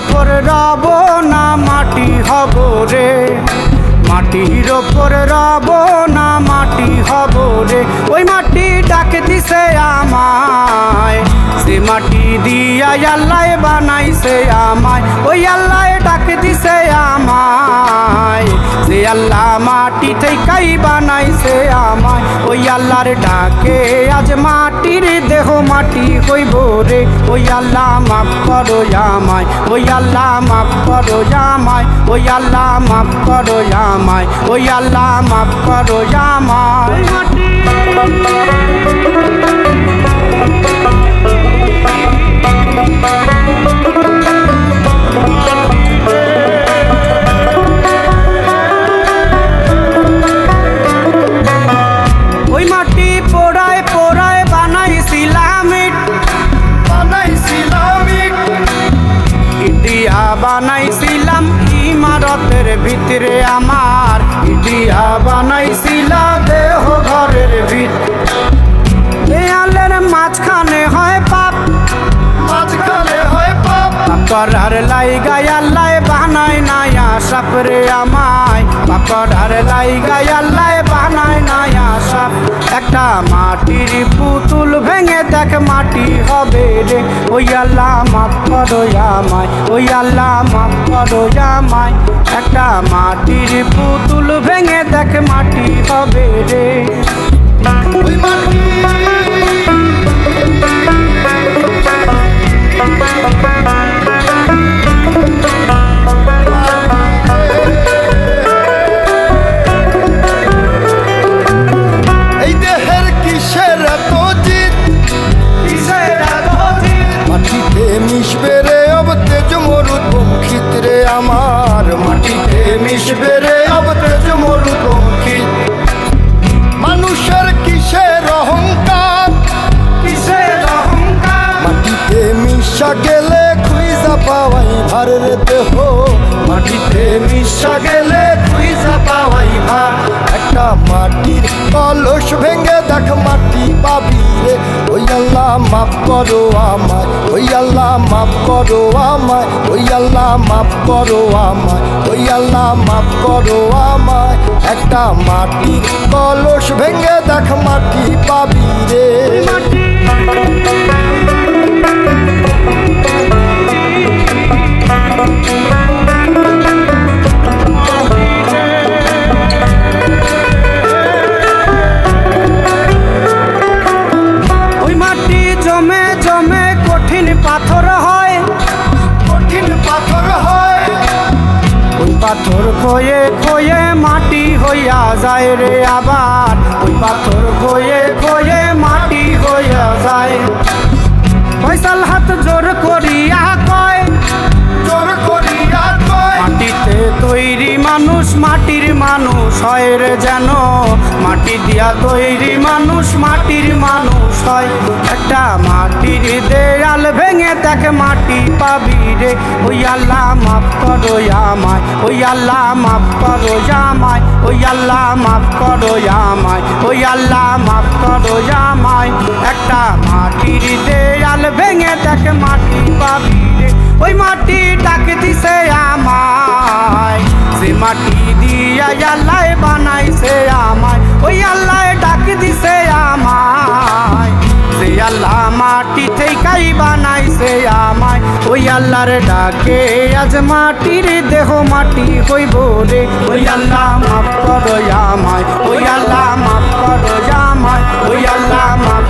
ওপর রব না মাটি হব রে? মাটির ওপর রব না মাটি হব রে? ওই মাটি ডাকে দিছে আমায়। সে মাটি দিয়া আল্লাহ বানাইছে আমায়। ওই আল্লাহ ডাকে দিছে আমায় আল্লাহর ডাকে, আজ মাটির দেহ মাটি হইব রে। ওই আল্লাহ মাফ করো আমায়, ওই আল্লাহ মাফ করো আমায়, ওই আল্লাহ মাফ করো আমায়, ওই আল্লাহ মাফ করো আমায়। ভিতরে আমার ইডিয়া বানাইছিল দেহ ঘরের ভিত দেয়ালের মাঝখানে হয় পাপ। মাঝখানে হয় পাপ। করার লাই গায়াল্লাই বানাই নাই সাপরে আমায়। পাকড়ার লাই গায়াল্লাই বানাই নায়া সাপ একটা মাটির পুতুল ভেঙে দেখ মাটি হবে রে। ওই আল্লাহ, মাফ করো আমায়, ওই আল্লাহ, মাফ করো আমায়। একটা মাটির পুতুল ভেঙে দেখ মাটি হবে রে। পাওয়াই ভারের দেহ। মাটিতে মিশা গেলে খুঁজা পাওয়াই ভার। একটা মাটির কলস ভেঙে দেখ মাটি পাবি রে। ওই আল্লাহ মাফ করো আমায়, ওই আল্লাহ মাফ করো আমায়, ওই আল্লাহ মাফ করো আমায়, ওই আল্লাহ মাফ করো আমায়। একটা মাটির কলস ভেঙে দেখ মাটি পাবি রে। ওই পাথর হয়, কঠিন পাথর হয়। ওই পাথর খয়ে খয়ে মাটি হইয়া যায় রে আবার। ওই পাথর খয়ে খয়ে মাটি হইয়া যায়। ফয়সাল হাত জোর করিয়া কয়, জোর করিয়া মাটিতে তৈরি মানুষ, মাটির মানুষ হয় রে যেন। মাটি দিয়া তৈরি মানুষ, মাটির মানুষ হয়। একটা মাটির দেয়াল ভেঙে দেখ মাটি পাবি রে। ওই আল্লাহ মাফ করো আমায়, ওই আল্লাহ মাফ করো আমায়, ওই আল্লাহ মাফ করো আমায়, ওই আল্লাহ মাফ করো আমায়। একটা মাটির দেয়াল ভেঙে দেখ মাটি পাবি রে। ওই মাটি ডাক দিছে আল্লাহর ডাকে, আজ মাটির দেহ মাটি হইব রে। ওই আল্লাহ মাফ করো আমায়, ওই আল্লাহ মাফ করো আমায়, ওই আল্লাহ মাফ